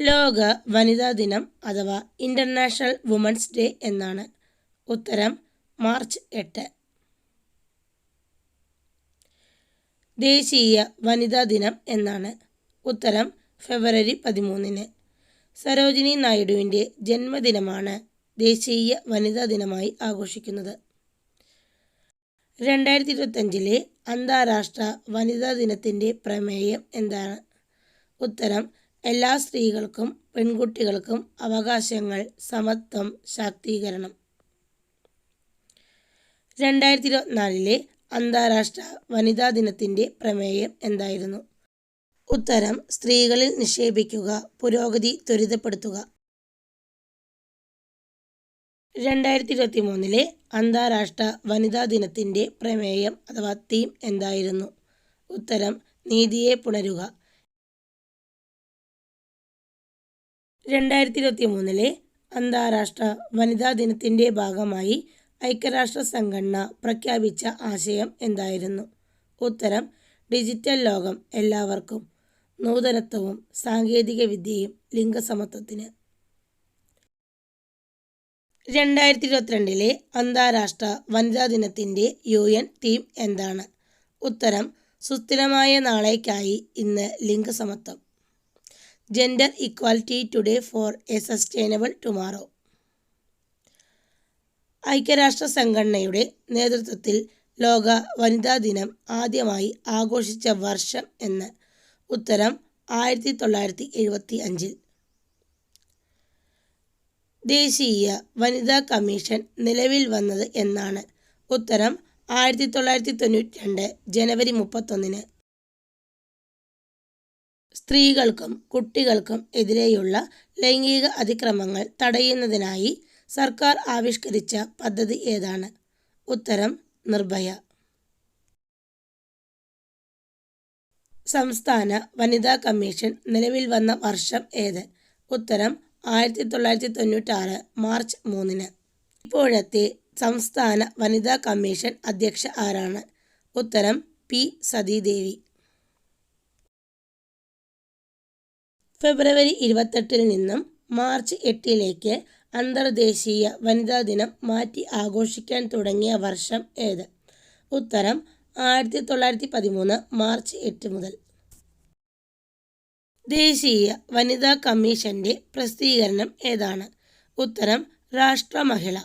ലോക വനിതാ ദിനം അഥവാ ഇന്റർനാഷണൽ വുമൻസ് ഡേ എന്നാണ്. ഉത്തരം മാർച്ച് എട്ട്. ദേശീയ വനിതാ ദിനം എന്നാണ്. ഉത്തരം ഫെബ്രുവരി പതിമൂന്നിന്. സരോജിനി നായിഡുവിന്റെ ജന്മദിനമാണ് ദേശീയ വനിതാ ദിനമായി ആഘോഷിക്കുന്നത്. രണ്ടായിരത്തി ഇരുപത്തഞ്ചിലെ അന്താരാഷ്ട്ര വനിതാ ദിനത്തിന്റെ പ്രമേയം എന്താണ്? ഉത്തരം എല്ലാ സ്ത്രീകൾക്കും പെൺകുട്ടികൾക്കും അവകാശങ്ങൾ സമത്വം ശാക്തീകരണം. രണ്ടായിരത്തി ഇരുപത്തിനാലിലെ അന്താരാഷ്ട്ര വനിതാ ദിനത്തിന്റെ പ്രമേയം എന്തായിരുന്നു? ഉത്തരം സ്ത്രീകളിൽ നിക്ഷേപിക്കുക പുരോഗതി ത്വരിതപ്പെടുത്തുക. രണ്ടായിരത്തി ഇരുപത്തി മൂന്നിലെ അന്താരാഷ്ട്ര വനിതാ ദിനത്തിന്റെ പ്രമേയം അഥവാ തീം എന്തായിരുന്നു? ഉത്തരം നീതിയെ പുണരുക. രണ്ടായിരത്തി ഇരുപത്തി മൂന്നിലെ അന്താരാഷ്ട്ര വനിതാ ദിനത്തിന്റെ ഭാഗമായി ഐക്യരാഷ്ട്ര സംഘടന പ്രഖ്യാപിച്ച ആശയം എന്തായിരുന്നു? ഉത്തരം ഡിജിറ്റൽ ലോകം എല്ലാവർക്കും നൂതനത്വവും സാങ്കേതിക വിദ്യയും ലിംഗസമത്വത്തിന്. രണ്ടായിരത്തി ഇരുപത്തിരണ്ടിലെ അന്താരാഷ്ട്ര വനിതാ ദിനത്തിന്റെ യു എൻ തീം എന്താണ്? ഉത്തരം സുസ്ഥിരമായ നാളേക്കായി ഇന്ന് ലിംഗസമത്വം. Gender equality today for a sustainable tomorrow ഐക്യരാഷ്ട്ര സംഘടനയുടെ നേതൃത്വത്തിൽ ലോക വനിതാ ദിനം ആദ്യമായി ആഘോഷിച്ച വർഷം എന്ന് ഉത്തരം ആയിരത്തി തൊള്ളായിരത്തി എഴുപത്തി അഞ്ചിൽ ദേശീയ വനിതാ കമ്മീഷൻ നിലവിൽ വന്നത് എന്നാണ് ഉത്തരം ആയിരത്തി തൊള്ളായിരത്തി തൊണ്ണൂറ്റി രണ്ട് ജനുവരി മുപ്പത്തൊന്നിന്. സ്ത്രീകൾക്കും കുട്ടികൾക്കും എതിരെയുള്ള ലൈംഗിക അതിക്രമങ്ങൾ തടയുന്നതിനായി സർക്കാർ ആവിഷ്കരിച്ച പദ്ധതി ഏതാണ്? ഉത്തരം നിർഭയ. സംസ്ഥാന വനിതാ കമ്മീഷൻ നിലവിൽ വന്ന വർഷം ഏത്? ഉത്തരം ആയിരത്തി തൊള്ളായിരത്തി തൊണ്ണൂറ്റാറ് മാർച്ച് മൂന്നിന്. ഇപ്പോഴത്തെ സംസ്ഥാന വനിതാ കമ്മീഷൻ അധ്യക്ഷ ആരാണ്? ഉത്തരം പി. സതീദേവി. ഫെബ്രുവരി ഇരുപത്തെട്ടിൽ നിന്നും മാർച്ച് എട്ടിലേക്ക് അന്തർദേശീയ വനിതാ ദിനം മാറ്റി ആഘോഷിക്കാൻ തുടങ്ങിയ വർഷം ഏത്? ഉത്തരം ആയിരത്തി തൊള്ളായിരത്തി പതിമൂന്ന് മാർച്ച് എട്ട് മുതൽ. ദേശീയ വനിതാ കമ്മീഷന്റെ പ്രസിദ്ധീകരണം ഏതാണ്? ഉത്തരം രാഷ്ട്രമഹിള.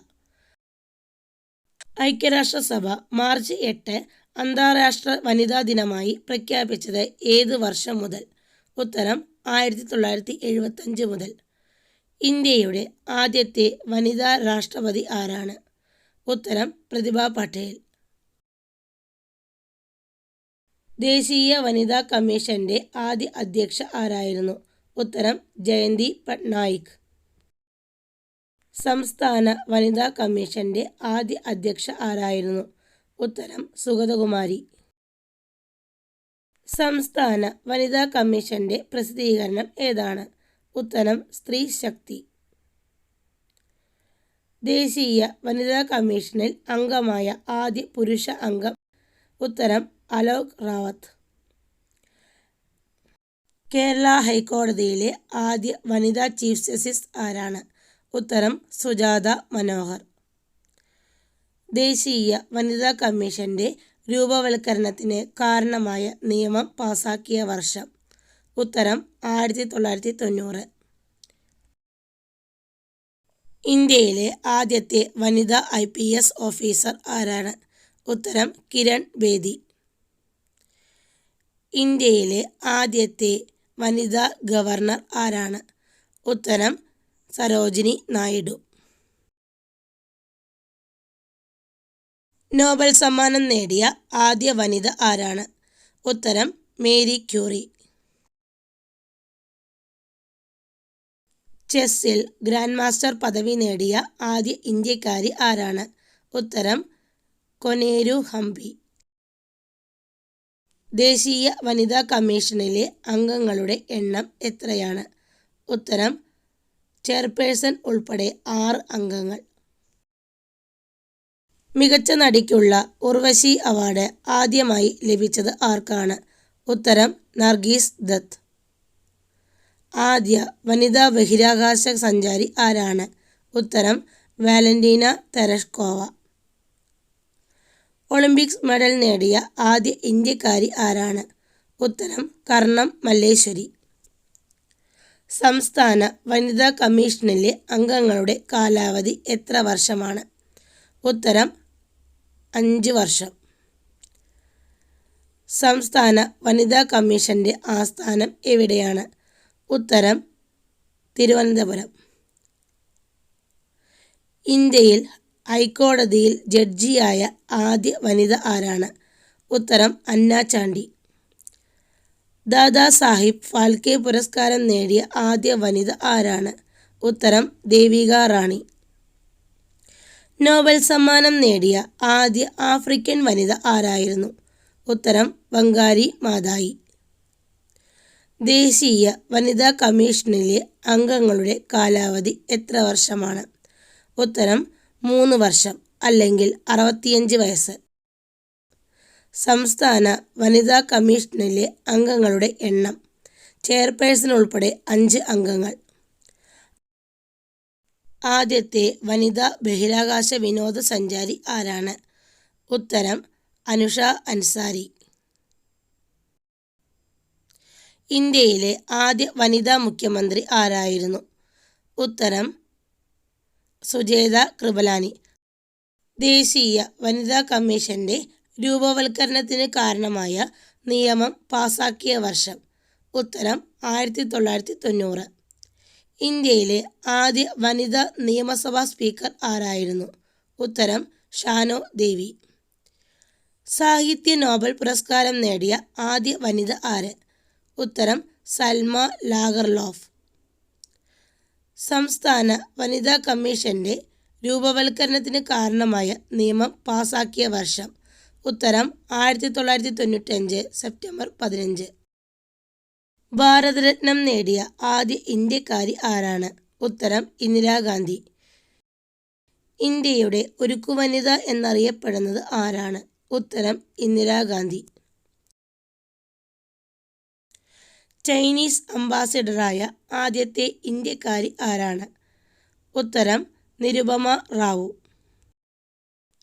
ഐക്യരാഷ്ട്രസഭ മാർച്ച് എട്ട് അന്താരാഷ്ട്ര വനിതാ ദിനമായി പ്രഖ്യാപിച്ചത് ഏത് വർഷം മുതൽ? ഉത്തരം ആയിരത്തി തൊള്ളായിരത്തി എഴുപത്തഞ്ച് മുതൽ. ഇന്ത്യയുടെ ആദ്യത്തെ വനിതാ രാഷ്ട്രപതി ആരാണ്? ഉത്തരം പ്രതിഭ പട്ടേൽ. ദേശീയ വനിതാ കമ്മീഷന്റെ ആദ്യ അധ്യക്ഷ ആരായിരുന്നു? ഉത്തരം ജയന്തി പട്നായിക്. സംസ്ഥാന വനിതാ കമ്മീഷന്റെ ആദ്യ അധ്യക്ഷ ആരായിരുന്നു? ഉത്തരം സുഗതകുമാരി. സംസ്ഥാന വനിതാ കമ്മീഷന്റെ പ്രസിദ്ധീകരണം ഏതാണ്? ഉത്തരം സ്ത്രീ ശക്തി. ദേശീയ വനിതാ കമ്മീഷനിൽ അംഗമായ ആദ്യ പുരുഷ അംഗം. ഉത്തരം അലോക് റാവത്ത്. കേരള ഹൈക്കോടതിയിലെ ആദ്യ വനിതാ ചീഫ് ജസ്റ്റിസ് ആരാണ്? ഉത്തരം സുജാത മനോഹർ. ദേശീയ വനിതാ കമ്മീഷന്റെ രൂപവൽക്കരണത്തിന് കാരണമായ നിയമം പാസാക്കിയ വർഷം. ഉത്തരം ആയിരത്തി തൊള്ളായിരത്തി തൊണ്ണൂറ് ഇന്ത്യയിലെ ആദ്യത്തെ വനിതാ ഐ പി എസ് ഓഫീസർ ആരാണ്? ഉത്തരം കിരൺ ബേദി. ഇന്ത്യയിലെ ആദ്യത്തെ വനിതാ ഗവർണർ ആരാണ്? ഉത്തരം സരോജിനി നായിഡു. നോബൽ സമ്മാനം നേടിയ ആദ്യ വനിത ആരാണ്? ഉത്തരം മേരി ക്യൂറി. ചെസ്സിൽ ഗ്രാൻഡ് മാസ്റ്റർ പദവി നേടിയ ആദ്യ ഇന്ത്യക്കാരി ആരാണ്? ഉത്തരം കൊനേരു ഹംപി. ദേശീയ വനിതാ കമ്മീഷനിലെ അംഗങ്ങളുടെ എണ്ണം എത്രയാണ്? ഉത്തരം ചെയർപേഴ്സൺ ഉൾപ്പെടെ ആറ് അംഗങ്ങൾ. മികച്ച നടിക്കുള്ള ഉർവശി അവാർഡ് ആദ്യമായി ലഭിച്ചത് ആർക്കാണ്? ഉത്തരം നർഗീസ് ദത്ത്. ആദ്യ വനിതാ ബഹിരാകാശ സഞ്ചാരി ആരാണ്? ഉത്തരം വാലന്റീന തെരഷ്കോവ. ഒളിമ്പിക്സ് മെഡൽ നേടിയ ആദ്യ ഇന്ത്യക്കാരി ആരാണ്? ഉത്തരം കർണം മല്ലേശ്വരി. സംസ്ഥാന വനിതാ കമ്മീഷനിലെ അംഗങ്ങളുടെ കാലാവധി എത്ര വർഷമാണ്? ഉത്തരം അഞ്ച് വർഷം. സംസ്ഥാന വനിതാ കമ്മീഷന്റെ ആസ്ഥാനം എവിടെയാണ്? ഉത്തരം തിരുവനന്തപുരം. ഇന്ത്യയിൽ ഹൈക്കോടതിയിൽ ജഡ്ജിയായ ആദ്യ വനിത ആരാണ്? ഉത്തരം അന്ന ചാണ്ടി. ദാദാ സാഹിബ് ഫാൽക്കെ പുരസ്കാരം നേടിയ ആദ്യ വനിത ആരാണ്? ഉത്തരം ദേവിക റാണി. നോബൽ സമ്മാനം നേടിയ ആദ്യ ആഫ്രിക്കൻ വനിത ആരായിരുന്നു? ഉത്തരം വങ്കാരി മാതായി. ദേശീയ വനിതാ കമ്മീഷനിലെ അംഗങ്ങളുടെ കാലാവധി എത്ര വർഷമാണ്? ഉത്തരം മൂന്ന് വർഷം അല്ലെങ്കിൽ അറുപത്തിയഞ്ച് വയസ്സ്. സംസ്ഥാന വനിതാ കമ്മീഷനിലെ അംഗങ്ങളുടെ എണ്ണം ചെയർപേഴ്സൺ ഉൾപ്പെടെ അഞ്ച് അംഗങ്ങൾ. ആദ്യത്തെ വനിതാ ബഹിരാകാശ വിനോദസഞ്ചാരി ആരാണ്? ഉത്തരം അനുഷ അൻസാരി. ഇന്ത്യയിലെ ആദ്യ വനിതാ മുഖ്യമന്ത്രി ആരായിരുന്നു? ഉത്തരം സുജേത കൃപലാനി. ദേശീയ വനിതാ കമ്മീഷന്റെ രൂപവൽക്കരണത്തിന് കാരണമായ നിയമം പാസാക്കിയ വർഷം. ഉത്തരം ആയിരത്തി തൊള്ളായിരത്തി തൊണ്ണൂറ് ഇന്ത്യയിലെ ആദ്യ വനിതാ നിയമസഭാ സ്പീക്കർ ആരായിരുന്നു? ഉത്തരം ഷാനോ ദേവി. സാഹിത്യ നോബൽ പുരസ്കാരം നേടിയ ആദ്യ വനിത ആര്? ഉത്തരം സൽമ ലാഗർലോഫ്. സംസ്ഥാന വനിതാ കമ്മീഷന്റെ രൂപവൽക്കരണത്തിന് കാരണമായ നിയമം പാസാക്കിയ വർഷം. ഉത്തരം ആയിരത്തി തൊള്ളായിരത്തി തൊണ്ണൂറ്റഞ്ച് സെപ്റ്റംബർ പതിനഞ്ച്. ഭാരതരത്നം നേടിയ ആദ്യ ഇന്ത്യക്കാരി ആരാണ്? ഉത്തരം ഇന്ദിരാഗാന്ധി ഇന്ത്യയുടെ ഉരുക്കുവനിത എന്നറിയപ്പെടുന്നത് ആരാണ്? ഉത്തരം ഇന്ദിരാഗാന്ധി ചൈനീസ് അംബാസിഡറായ ആദ്യത്തെ ഇന്ത്യക്കാരി ആരാണ്? ഉത്തരം നിരുപമ റാവു.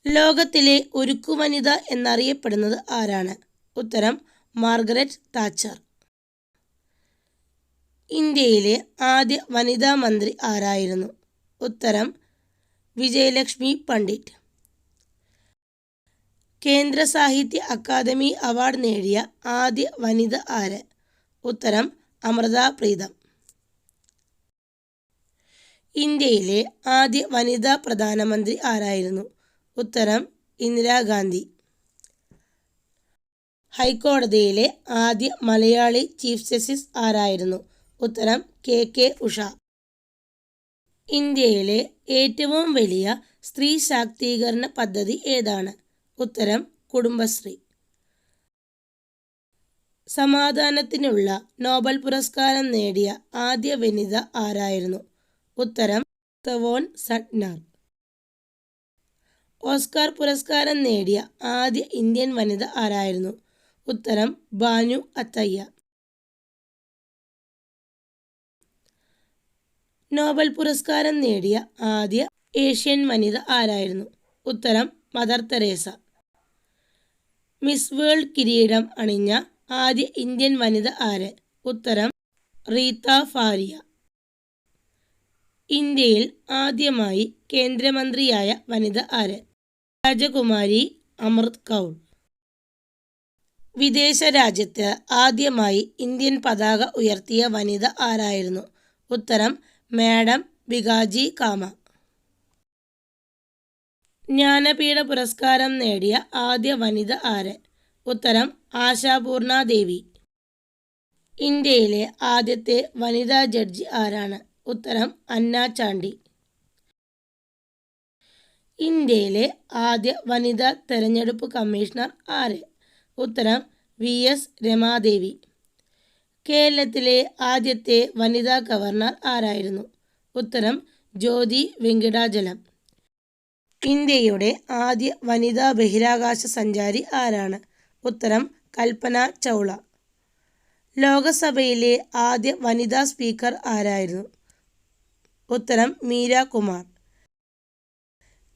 ലോകത്തിലെ ഉരുക്കുവനിത എന്നറിയപ്പെടുന്നത് ആരാണ്? ഉത്തരം മാർഗരറ്റ് താച്ചർ. ഇന്ത്യയിലെ ആദ്യ വനിതാ മന്ത്രി ആരായിരുന്നു? ഉത്തരം വിജയലക്ഷ്മി പണ്ഡിറ്റ്. കേന്ദ്ര സാഹിത്യ അക്കാദമി അവാർഡ് നേടിയ ആദ്യ വനിത ആര്? ഉത്തരം അമൃത പ്രീതം. ഇന്ത്യയിലെ ആദ്യ വനിതാ പ്രധാനമന്ത്രി ആരായിരുന്നു? ഉത്തരം ഇന്ദിരാഗാന്ധി. ഹൈക്കോടതിയിലെ ആദ്യ മലയാളി ചീഫ് ജസ്റ്റിസ് ആരായിരുന്നു? ഉത്തരം കെ കെ ഉഷ. ഇന്ത്യയിലെ ഏറ്റവും വലിയ സ്ത്രീ ശാക്തീകരണ പദ്ധതി ഏതാണ്? ഉത്തരം കുടുംബശ്രീ. സമാധാനത്തിനുള്ള നോബൽ പുരസ്കാരം നേടിയ ആദ്യ വനിത ആരായിരുന്നു? ഉത്തരം തവോൺ സട്നാർ. ഓസ്കാർ പുരസ്കാരം നേടിയ ആദ്യ ഇന്ത്യൻ വനിത ആരായിരുന്നു? ഉത്തരം ബാനു അത്തയ്യ. നോബൽ പുരസ്കാരം നേടിയ ആദ്യ ഏഷ്യൻ വനിത ആരായിരുന്നു? ഉത്തരം മദർ തെരേസ. മിസ് വേൾഡ് കിരീടം അണിഞ്ഞ ആദ്യ ഇന്ത്യൻ വനിത ആര്? ഉത്തരം റീത്ത ഫാരിയ. ഇന്ത്യയിൽ ആദ്യമായി കേന്ദ്രമന്ത്രിയായ വനിത ആര്? രാജകുമാരി അമൃത് കൗൾ. വിദേശ രാജ്യത്ത് ആദ്യമായി ഇന്ത്യൻ പതാക ഉയർത്തിയ വനിത ആരായിരുന്നു? ഉത്തരം മാഡം ബികാജി കാമ. ജ്ഞാനപീഠ പുരസ്കാരം നേടിയ ആദ്യ വനിത ആര്? ഉത്തരം ആശാപൂർണ ദേവി. ഇന്ത്യയിലെ ആദ്യത്തെ വനിതാ ജഡ്ജി ആരാണ്? ഉത്തരം അന്ന ചാണ്ടി. ഇന്ത്യയിലെ ആദ്യ വനിതാ തെരഞ്ഞെടുപ്പ് കമ്മീഷണർ ആര്? ഉത്തരം വി എസ് രമാദേവി. കേരളത്തിലെ ആദ്യത്തെ വനിതാ ഗവർണർ ആരായിരുന്നു? ഉത്തരം ജ്യോതി വെങ്കിടാചലം. ഇന്ത്യയുടെ ആദ്യ വനിതാ ബഹിരാകാശ സഞ്ചാരി ആരാണ്? ഉത്തരം കൽപ്പന ചൗള. ലോകസഭയിലെ ആദ്യ വനിതാ സ്പീക്കർ ആരായിരുന്നു? ഉത്തരം മീര കുമാർ.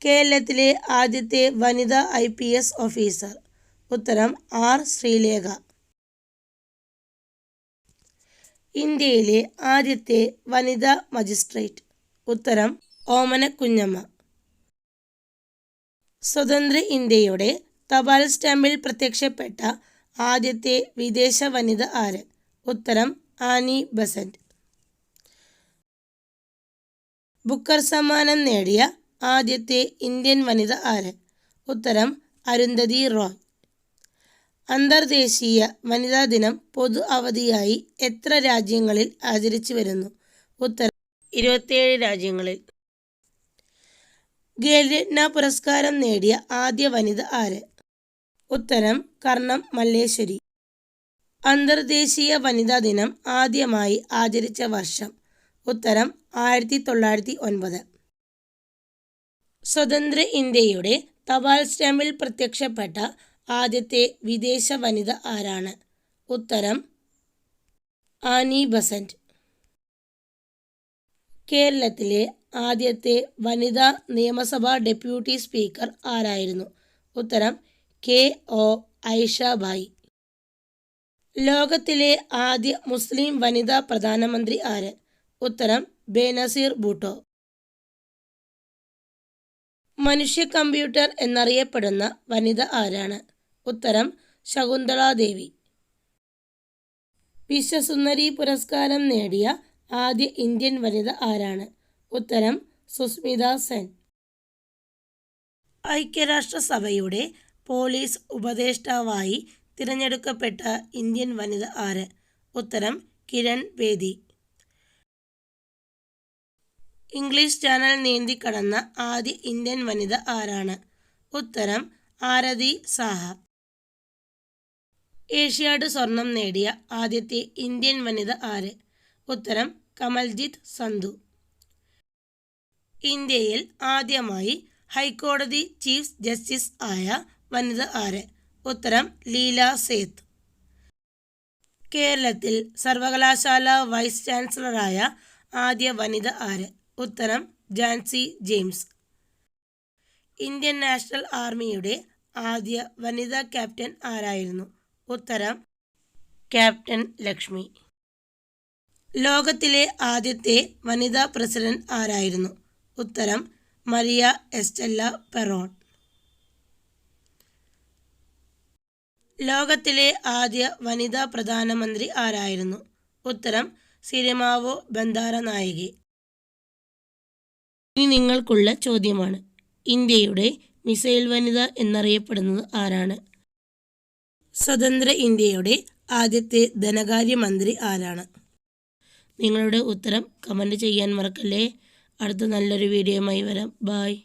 കേരളത്തിലെ ആദ്യത്തെ വനിതാ ഐ പി എസ് ഓഫീസർ. ഉത്തരം ആർ ശ്രീലേഖ. ഇന്ത്യയിലെ ആദ്യത്തെ വനിതാ മജിസ്ട്രേറ്റ്. ഉത്തരം ഓമന കുഞ്ഞമ്മ. സ്വതന്ത്ര ഇന്ത്യയുടെ തപാൽ സ്റ്റാമ്പിൽ പ്രത്യക്ഷപ്പെട്ട ആദ്യത്തെ വിദേശ വനിത ആര്? ഉത്തരം ആനി ബസന്റ്. ബുക്കർ സമ്മാനം നേടിയ ആദ്യത്തെ ഇന്ത്യൻ വനിത ആര്? ഉത്തരം അരുന്ധതി റോയ്. അന്തർദേശീയ വനിതാ ദിനം പൊതു അവധിയായി എത്ര രാജ്യങ്ങളിൽ ആചരിച്ചു വരുന്നു? ഉത്തരം ഇരുപത്തിയേഴ് രാജ്യങ്ങളിൽ. ഖേൽരത്ന പുരസ്കാരം നേടിയ ആദ്യ വനിത ആര്? ഉത്തരം കർണം മല്ലേശ്വരി. അന്തർദേശീയ വനിതാ ദിനം ആദ്യമായി ആചരിച്ച വർഷം. ഉത്തരം ആയിരത്തി തൊള്ളായിരത്തി ഒൻപത് സ്വതന്ത്ര ഇന്ത്യയുടെ തപാൽ സ്റ്റാമ്പിൽ പ്രത്യക്ഷപ്പെട്ട ആദ്യത്തെ വിദേശ വനിത ആരാണ്? ഉത്തരം ആനി ബസന്റ്. കേരളത്തിലെ ആദ്യത്തെ വനിതാ നിയമസഭാ ഡെപ്യൂട്ടി സ്പീക്കർ ആരായിരുന്നു? ഉത്തരം കെ. ഒ. ഐഷബായി ലോകത്തിലെ ആദ്യ മുസ്ലിം വനിതാ പ്രധാനമന്ത്രി ആര്? ഉത്തരം ബേനസീർ ബൂട്ടോ മനുഷ്യ കമ്പ്യൂട്ടർ എന്നറിയപ്പെടുന്ന വനിത ആരാണ്? ഉത്തരം ശകുന്തളാദേവി. വിശ്വസുന്ദരി പുരസ്കാരം നേടിയ ആദ്യ ഇന്ത്യൻ വനിത ആരാണ്? ഉത്തരം സുസ്മിത സെൻ. ഐക്യരാഷ്ട്രസഭയുടെ പോലീസ് ഉപദേഷ്ടാവായി തിരഞ്ഞെടുക്കപ്പെട്ട ഇന്ത്യൻ വനിത ആര്? ഉത്തരം കിരൺ ബേദി. ഇംഗ്ലീഷ് ചാനൽ നീന്തിക്കടന്ന ആദ്യ ഇന്ത്യൻ വനിത ആരാണ്? ഉത്തരം ആരതി സാഹ. ഏഷ്യാഡ് സ്വർണം നേടിയ ആദ്യത്തെ ഇന്ത്യൻ വനിത ആര്? ഉത്തരം കമൽജിത്ത് സന്ധു. ഇന്ത്യയിൽ ആദ്യമായി ഹൈക്കോടതി ചീഫ് ജസ്റ്റിസ് ആയ വനിത ആര്? ഉത്തരം ലീല സേത്ത്. കേരളത്തിൽ സർവകലാശാല വൈസ് ചാൻസലറായ ആദ്യ വനിത ആര്? ഉത്തരം ജാൻസി ജെയിംസ്. ഇന്ത്യൻ നാഷണൽ ആർമിയുടെ ആദ്യ വനിതാ ക്യാപ്റ്റൻ ആരായിരുന്നു? ഉത്തരം ക്യാപ്റ്റൻ ലക്ഷ്മി. ലോകത്തിലെ ആദ്യത്തെ വനിതാ പ്രസിഡന്റ് ആരായിരുന്നു? ഉത്തരം മരിയ എസ്റ്റെല്ല പെറോൺ. ലോകത്തിലെ ആദ്യ വനിതാ പ്രധാനമന്ത്രി ആരായിരുന്നു? ഉത്തരം സിരിമാവോ ബന്ധാര നായികി. ഇനി നിങ്ങൾക്കുള്ള ചോദ്യമാണ് ഇന്ത്യയുടെ മിസൈൽ വനിത എന്നറിയപ്പെടുന്നത് ആരാണ്? സ്വതന്ത്ര ഇന്ത്യയുടെ ആദ്യത്തെ ധനകാര്യമന്ത്രി ആരാണ്? നിങ്ങളുടെ ഉത്തരം കമന്റ് ചെയ്യാൻ മറക്കല്ലേ. അടുത്ത നല്ലൊരു വീഡിയോയുമായി വരാം. ബായ്